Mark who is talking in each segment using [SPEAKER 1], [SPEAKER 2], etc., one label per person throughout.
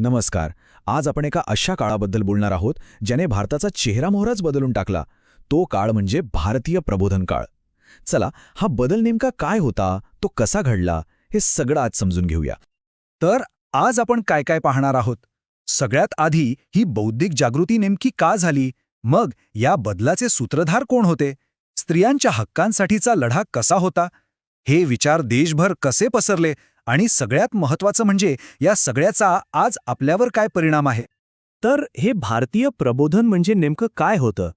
[SPEAKER 1] नमस्कार. आज आपण एका अशा काळाबद्दल बोलणार आहोत ज्याने भारताचा चेहरामोहराच बदलून टाकला. तो काळ म्हणजे भारतीय प्रबोधन काळ. चला हा बदल नेमका काय होता तो कसा घडला हे सगळं आज समजून घेऊया.
[SPEAKER 2] तर आज आपण काय काय पाहणार आहोत? सगळ्यात आधी ही बौद्धिक जागृती नेमकी का झाली? मग या बदलाचे सूत्रधार कोण होते? स्त्रियांच्या हक्कांसाठीचा लढा कसा होता? हे विचार देशभर कसे पसरले? आणि सगळ्यात महत्वाचं म्हणजे या सगळ्याचा आज आपल्यावर काय परिणाम आहे?
[SPEAKER 3] तर हे भारतीय प्रबोधन म्हणजे नेमकं काय होतं?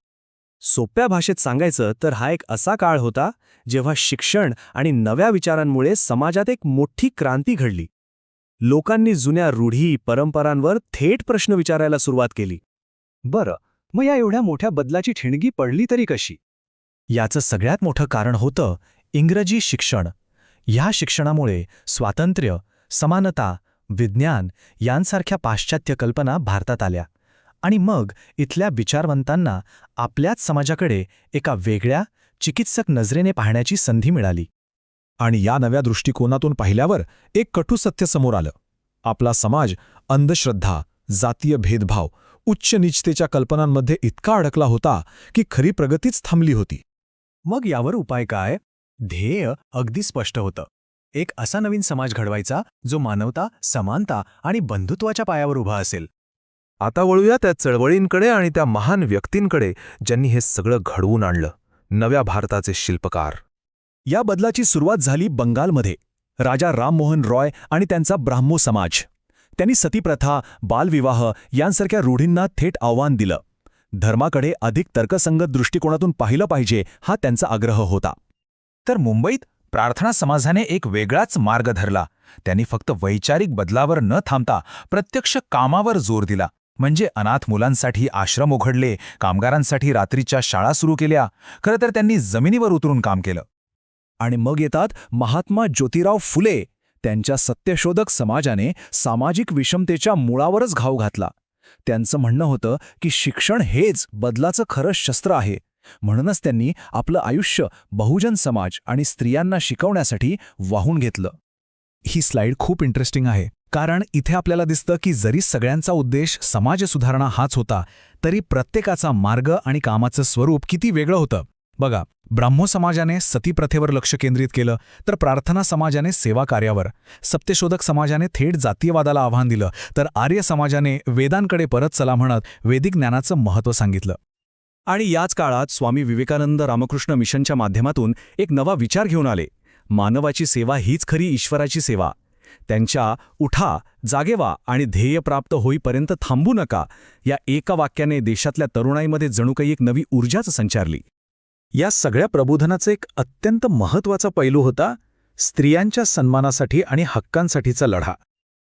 [SPEAKER 3] सोप्या भाषेत सांगायचं तर हा एक असा काळ होता जेव्हा शिक्षण आणि नव्या विचारांमुळे समाजात एक मोठी क्रांती घडली. लोकांनी जुन्या रूढी परंपरांवर थेट प्रश्न विचारायला सुरुवात केली.
[SPEAKER 2] बरं मग या एवढ्या मोठ्या बदलाची ठिणगी पडली तरी कशी?
[SPEAKER 4] याचं सगळ्यात मोठं कारण होतं इंग्रजी शिक्षण. ह्या शिक्षणामुळे स्वातंत्र्य समानता विज्ञान यांसारख्या पाश्चात्य कल्पना भारतात आल्या. आणि मग इथल्या विचारवंतांना आपल्याच समाजाकडे एका वेगळ्या चिकित्सक नजरेने पाहण्याची संधी मिळाली.
[SPEAKER 1] आणि या नव्या दृष्टिकोनातून पाहिल्यावर एक कटू सत्य समोर आलं. आपला समाज अंधश्रद्धा जातीय भेदभाव उच्च निचतेच्या कल्पनांमध्ये इतका अडकला होता की खरी प्रगतीच थांबली होती.
[SPEAKER 3] मग यावर उपाय काय? ध्येय अगदी स्पष्ट होतं. एक असा नवीन समाज घडवायचा जो मानवता समानता आणि बंधुत्वाच्या पायावर उभा असेल.
[SPEAKER 5] आता वळूया त्या चळवळींकडे आणि त्या महान व्यक्तींकडे ज्यांनी हे सगळं घडवून आणलं. नव्या भारताचे शिल्पकार.
[SPEAKER 2] या बदलाची सुरुवात झाली बंगालमध्ये. राजा राममोहन रॉय आणि त्यांचा ब्राह्मो समाज. त्यांनी सतीप्रथा बालविवाह यांसारख्या रूढींना थेट आव्हान दिलं. धर्माकडे अधिक तर्कसंगत दृष्टिकोनातून पाहिलं पाहिजे हा त्यांचा आग्रह होता. तर मुंबईत प्रार्थना समाजाने एक वेगळाच मार्ग धरला. त्यांनी फक्त वैचारिक बदलावर न थांबता प्रत्यक्ष कामावर जोर दिला. म्हणजे अनाथ मुलांसाठी आश्रम उघडले कामगारांसाठी रात्रीच्या शाळा सुरू केल्या खरं तर त्यांनी जमिनीवर उतरून काम केलं. आणि मग येतात महात्मा ज्योतिराव फुले. त्यांच्या सत्यशोधक समाजाने सामाजिक विषमतेच्या मुळावरच घाव घातला. त्यांचं म्हणणं होतं की शिक्षण हेच बदलाचं खरं शस्त्र आहे. म्हणूनच त्यांनी आपलं आयुष्य बहुजन समाज आणि स्त्रियांना शिकवण्यासाठी वाहून घेतलं. ही स्लाइड खूप इंटरेस्टिंग आहे कारण इथे आपल्याला दिसतं की जरी सगळ्यांचा उद्देश समाज सुधारणा हाच होता तरी प्रत्येकाचा मार्ग आणि कामाचं स्वरूप किती वेगळं होतं. बघा ब्राह्मो समाजाने सतीप्रथेवर लक्ष केंद्रित केलं तर प्रार्थना समाजाने सेवा कार्यावर सत्यशोधक समाजाने थेट जातीयवादाला आव्हान दिलं तर आर्य समाजाने वेदांकडे परत चला म्हणत वेदिक ज्ञानाचं महत्त्व सांगितलं. आणि याच काळात स्वामी विवेकानंद रामकृष्ण मिशनच्या माध्यमातून एक नवा विचार घेऊन आले. मानवाची सेवा हीच खरी ईश्वराची सेवा. त्यांच्या उठा जागेवा आणि ध्येय प्राप्त होईपर्यंत थांबू नका. या एका वाक्याने देशातल्या तरुणाईमध्ये जणू काही एक नवी ऊर्जाच संचारली. या सगळ्या प्रबोधनाचा एक अत्यंत महत्त्वाचा पैलू होता स्त्रियांच्या सन्मानासाठी आणि हक्कांसाठीचा लढा.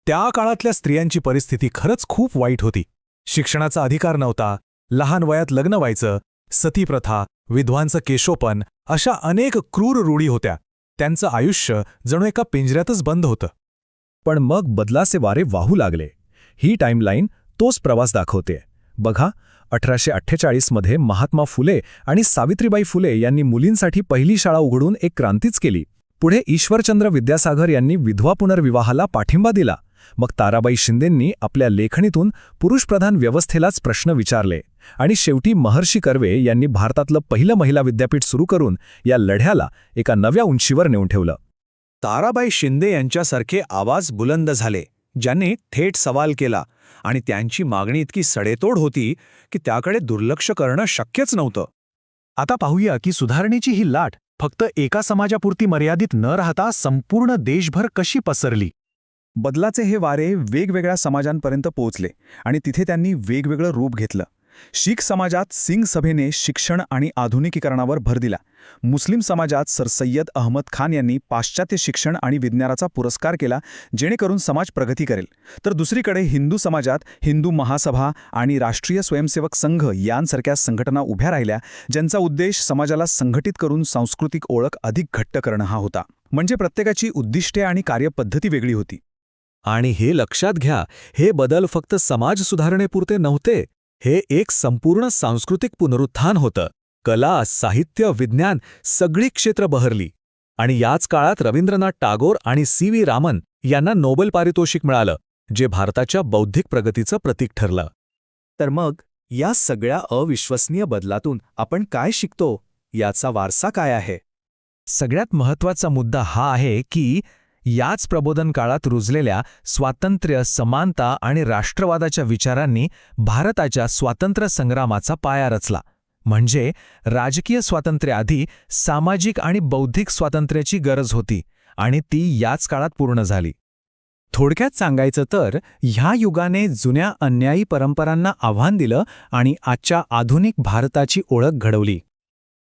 [SPEAKER 2] त्या काळातल्या स्त्रियांची परिस्थिती खरंच खूप वाईट होती. शिक्षणाचा अधिकार नव्हता लहान वयात लग्न व्हायचं सतीप्रथा विद्वांचं केशोपन अशा अनेक क्रूर रूढी होत्या. त्यांचं आयुष्य जणू एका पिंजऱ्यातच बंद होतं. पण मग बदलाचे वारे वाहू लागले. ही टाईमलाईन तोच प्रवास दाखवते. बघा अठराशे अठ्ठेचाळीसमध्ये महात्मा फुले आणि सावित्रीबाई फुले यांनी मुलींसाठी पहिली शाळा उघडून एक क्रांतीच केली. पुढे ईश्वरचंद्र विद्यासागर यांनी विधवा पुनर्विवाहाला पाठिंबा दिला. मग ताराबाई शिंदेंनी आपल्या लेखणीतून पुरुषप्रधान व्यवस्थेलाच प्रश्न विचारले आणि शेवटी महर्षी कर्वे यांनी भारतातलं पहिलं महिला विद्यापीठ सुरू करून या लढ्याला एका नव्या उंचीवर नेऊन ठेवलं. ताराबाई शिंदे यांच्यासारखे आवाज बुलंद झाले ज्यांनी थेट सवाल केला आणि त्यांची मागणी इतकी सडेतोड होती की त्याकडे दुर्लक्ष करणं शक्यच नव्हतं. आता पाहूया की सुधारणेची ही लाट फक्त एका समाजापुरती मर्यादित न राहता संपूर्ण देशभर कशी पसरली. बदलाचे हे वारे वेगवेगळ्या समाजांपर्यंत पोहोचले आणि तिथे त्यांनी वेगवेगळं रूप घेतलं. शीख समाजात सिंग सभेने शिक्षण आणि आधुनिकीकरणावर भर दिला. मुस्लिम समाजात सर सय्यद अहमद खान यांनी पाश्चात्य शिक्षण आणि विज्ञानाचा पुरस्कार केला जेणेकरून समाज प्रगती करेल. तर दुसरीकडे हिंदू समाजात हिंदू महासभा आणि राष्ट्रीय स्वयंसेवक संघ यांसारख्या संघटना उभ्या राहिल्या ज्यांचा उद्देश समाजाला संघटित करून सांस्कृतिक ओळख अधिक घट्ट करणं हा होता. म्हणजे प्रत्येकाची उद्दिष्टे आणि कार्यपद्धती वेगळी होती. आणि हे लक्षात घ्या हे बदल फक्त समाज सुधारणेपुरते नव्हते. हे एक संपूर्ण सांस्कृतिक पुनरुत्थान होतं. कला साहित्य विज्ञान सगळी क्षेत्र बहरली. आणि याच काळात रवींद्रनाथ टागोर आणि सी व्ही रामन यांना नोबेल पारितोषिक मिळालं जे भारताच्या बौद्धिक प्रगतीचं प्रतीक ठरलं.
[SPEAKER 3] तर मग या सगळ्या अविश्वसनीय बदलातून आपण काय शिकतो? याचा वारसा काय आहे?
[SPEAKER 4] सगळ्यात महत्त्वाचा मुद्दा हा आहे की याच प्रबोधन काळात रुजलेल्या स्वातंत्र्य समानता आणि राष्ट्रवादाच्या विचारांनी भारताच्या स्वातंत्र्य संग्रामाचा पाया रचला. म्हणजे राजकीय स्वातंत्र्याआधी सामाजिक आणि बौद्धिक स्वातंत्र्याची गरज होती आणि ती याच काळात पूर्ण झाली. थोडक्यात सांगायचं तर ह्या युगाने जुन्या अन्यायी परंपरांना आव्हान दिलं आणि आजच्या आधुनिक भारताची ओळख घडवली.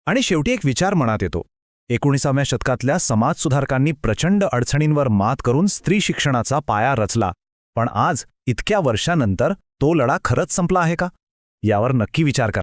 [SPEAKER 2] आणि शेवटी एक विचार मनात येतो. एकोणीसाव्या शतकातल्या समाजसुधारकांनी प्रचंड अडचणींवर मात करून स्त्री शिक्षणाचा पाया रचला. पण आज इतक्या वर्षानंतर तो लढा खरंच संपला आहे का? यावर नक्की विचार करा.